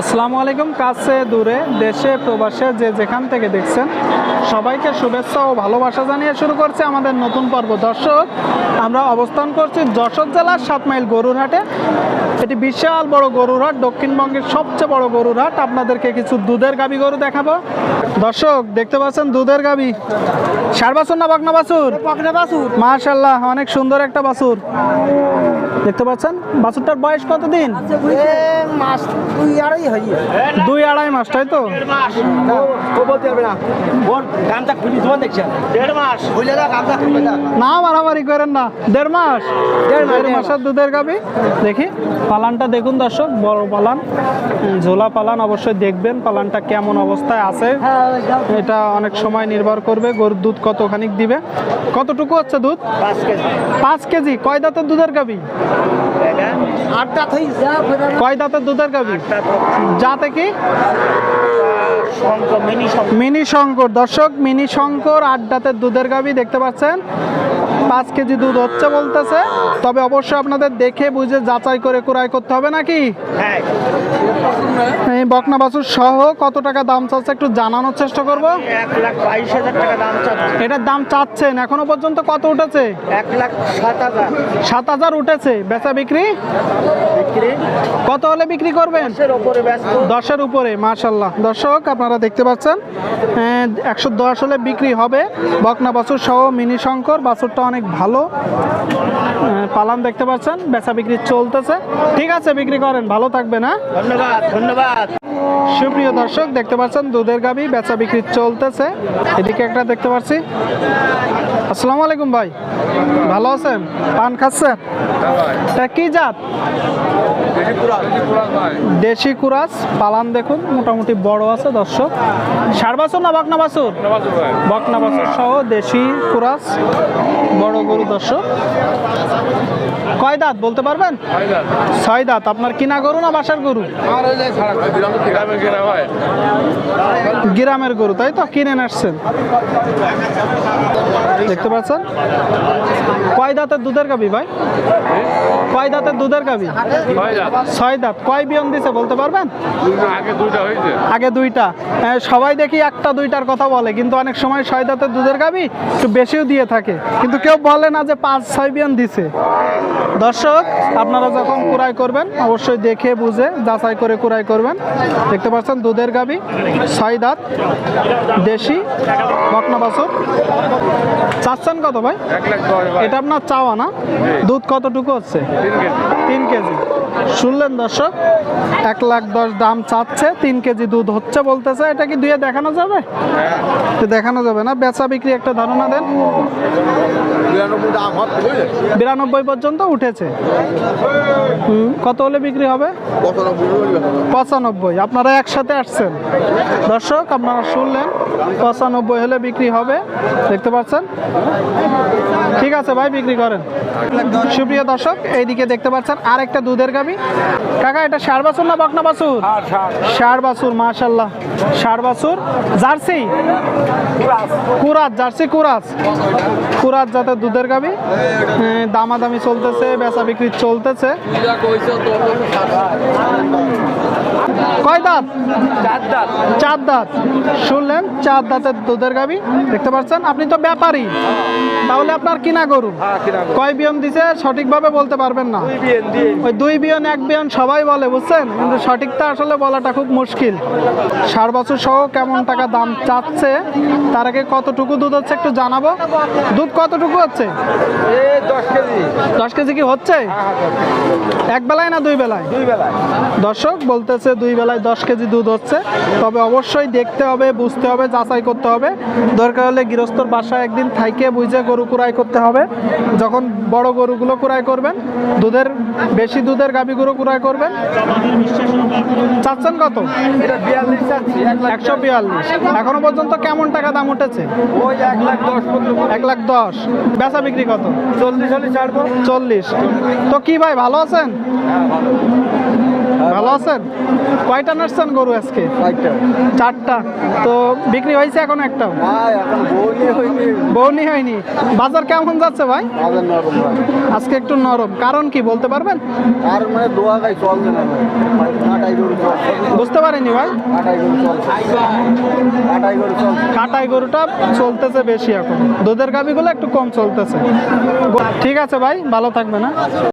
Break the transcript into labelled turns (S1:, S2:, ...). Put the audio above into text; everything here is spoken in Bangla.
S1: আসসালামু আলাইকুম কাছে দূরে দেশে প্রবাসে যে যেখান থেকে দেখছেন সবাইকে শুভেচ্ছা ও ভালোবাসা জানিয়ে শুরু করছে আমাদের নতুন পর্ব। দর্শক আমরা অবস্থান করছি যশোর জেলার সাত মাইল গরুর হাটে এটি বিশাল বড় গরুর হাট দক্ষিণবঙ্গের সবচেয়ে বড় গরুর হাট আপনাদেরকে কিছু দুধের গাবি গরু দেখাবো। দর্শক দেখতে পাচ্ছেন দুধের গাবি। ষাট বাসুর না বাগনা বাছুর?
S2: পাকনা বাছুর।
S1: মাশাল্লাহ অনেক সুন্দর একটা বাছুর। দেখতে পাচ্ছেন? বাছুরটার বয়স কতদিন?
S2: এ মাস দুই আড়াই
S1: দুই আড়াই মাস তাই তো?
S2: না
S1: মারামারি করেন না। দেড় মাস?
S2: দেড় মাস,
S1: দেড়
S2: দেড়
S1: মাসের দুধের গাবি? দেখি। পালানটা দেখুন দর্শক বড় পালান। ঝোলা পালান অবশ্যই দেখবেন পালানটা কেমন অবস্থায় আছে। এটা অনেক সময় নির্ভর করবে গরুর দুধ কতখানি দিবে। কতটুকু হচ্ছে দুধ?
S2: পাঁচ কেজি।
S1: পাঁচ কেজি। কয় দাঁতের দুধের গাবি?
S2: আটটা
S1: কয় দাঁতের দুধের গাবি যাতে কি?
S2: মিনি শঙ্কর
S1: দর্শক মিনি শঙ্কর আড্ডাতে দাঁতের দুধের গাবি দেখতে পাচ্ছেন। পাঁচ কেজি দুধ হচ্ছে বলতেছে। তবে অবশ্যই আপনাদের দেখে বুঝে যাচাই করে ক্রয় করতে হবে নাকি? এই বকনা বাছুর সহ কত টাকা দাম চাচ্ছে একটু জানানোর চেষ্টা করব। এটার দাম চাচ্ছেন এখনও পর্যন্ত কত উঠেছে?
S2: এক লাখ সাত হাজার।
S1: উঠেছে বেচা বিক্রি? কত হলে বিক্রি করবেন?
S2: দশের
S1: উপরে মাশাল্লাহ দর্শক আপনারা দেখতে পাচ্ছেন একশো দশ হলে বিক্রি হবে। বকনা বাছুর সহ মিনি শঙ্কর বাছুরটা অনেক ভালো। পালান দেখতে পাচ্ছেন বেচা বিক্রি চলতেছে। ঠিক আছে বিক্রি করেন ভালো থাকবে না
S2: ধন্যবাদ ধন্যবাদ।
S1: সুপ্রিয় দর্শক দেখতে পাচ্ছেন দুধের গাবি বেচা বিক্রি চলতেছে। এদিকে একটা দেখতে পাচ্ছি। আসসালামু আলাইকুম ভাই। ভালো আছেন? পান খাচ্ছেন? কি জাত? দেশি কুরাস, পালান দেখুন, মোটামুটি বড় আছে দর্শক। ষাট বাছুর না বকনা বাছুর? বকনা বাছুর সহ দেশি কুরাস, বড় গরু দর্শক। কয় দাঁত বলতে পারবেন? ছয় দাঁত। আপনার কিনা গরু না বাসার গরু? গ্রামের গরু, তাই তো? কিনে আসছেন। দেখতে পাচ্ছেন? কয় দাঁতের দুধের গাবি ভাই? কয় দাঁতের দুধের গাবি ছয় দাঁত। কয় বিয়ন দিছে বলতে পারবেন?
S3: আগে দুইটা
S1: সবাই দেখি একটা দুইটার কথা বলে কিন্তু অনেক সময় ছয় দাঁতের দুধের গাবি একটু বেশিও দিয়ে থাকে। কিন্তু কেউ বলে না যে পাঁচ ছয় বিয়ন দিছে। দর্শক আপনারা যখন কুড়াই করবেন অবশ্যই দেখে বুঝে যাচাই করে কুড়াই করবেন। দেখতে পাচ্ছেন দুধের গাবি ছয় দাঁত দেশি বকনা বাছুর চাচ্ছেন কত ভাই?
S3: এক লাখ ভাই
S1: এটা আপনার চাওয়া না? দুধ কতটুকু হচ্ছে?
S3: তিন কেজি।
S1: শুনলেন দর্শক এক লাখ দশ দাম চাচ্ছে তিন কেজি দুধ হচ্ছে বলতেছে। এটা কি দুয়ে দেখানো যাবে? তো দেখানো যাবে না বেচা বিক্রি একটা ধারণা দেন।
S3: বিরানব্বই
S1: পর্যন্ত উঠেছে। হুম, কত হলে বিক্রি হবে? পঁচানব্বই আপনারা একসাথে আসছেন। দর্শক আপনারা শুনলেন পঁচানব্বই হলে বিক্রি হবে দেখতে পাচ্ছেন? ঠিক আছে ভাই বিক্রি করেন। সুপ্রিয় দর্শক এইদিকে দেখতে পাচ্ছেন আরেকটা দুধের গাবি কাকা এটা সার বাছুর না বকনা বাসুর সার। বাসুর মাশাল্লাহ সার বাসুর জার্সি? কুরাত জার্সি কুরাত কুরাত যাতে দুধের গাবি। হ্যাঁ, দামাদামি চলতেছে বেচা বিক্রি চলতেছে। কয় দাঁত? চার দাঁত। শুনলেন চার দাঁতের দুধের গাবি দেখতে পাচ্ছেন? আপনি তো ব্যাপারী। তাহলে আপনার কিনা গরু? কয় বিয়ন দিছে? সঠিকভাবে বলতে পারবেন না। ওই দুই বিয়ন এক বিয়ন সবাই বলে বুঝছেন? কিন্তু সঠিকটা আসলে বলাটা খুব মুশকিল। সার বছর সহ কেমন টাকা দাম চাচ্ছে তার আগে কতটুকু দুধ হচ্ছে একটু জানাব? দুধ কতটুকু হচ্ছে?
S3: দশ কেজি।
S1: দশ কেজি কি হচ্ছে? এক বেলায় না দুই বেলায়?
S3: দুই বেলায়।
S1: দর্শক বলতেছে দুই বেলায় দশ কেজি দুধ হচ্ছে। তবে অবশ্যই দেখতে হবে বুঝতে হবে যাচাই করতে হবে। দরকার হলে গৃহস্থর বাসায় একদিন থাইকে বুঝে গরু কুড়াই করতে হবে। যখন বড় গরুগুলো কুড়াই করবেন দুধের বেশি দুধের গাভী গরু কুড়াই করবেন। চাচ্ছেন কত? একশো বিয়াল্লিশ। এখনও পর্যন্ত কেমন টাকা দাম উঠেছে?
S3: এক লাখ দশ।
S1: বেচা বিক্রি কত?
S3: চল্লিশ
S1: চল্লিশ। তো কি ভাই ভালো আছেন? ভালো আছেন? কয়টা নাচছেন গরু আজকে? চারটা। তো বিক্রি হয়েছে এখন
S3: এখন বউ হয়নি।
S1: বাজার কেমন যাচ্ছে ভাই?
S3: নরম
S1: আজকে একটু নরম। কারণ কি বলতে পারবেন?
S3: মানে দোয়া গাই চলছে না গরু চলছে।
S1: বুঝতে পারিনি ভাই। কাটাই গরুটা চলতেছে বেশি এখন। দুধের গাভিগুলো একটু কম চলতেছে। ঠিক আছে ভাই ভালো থাকবে না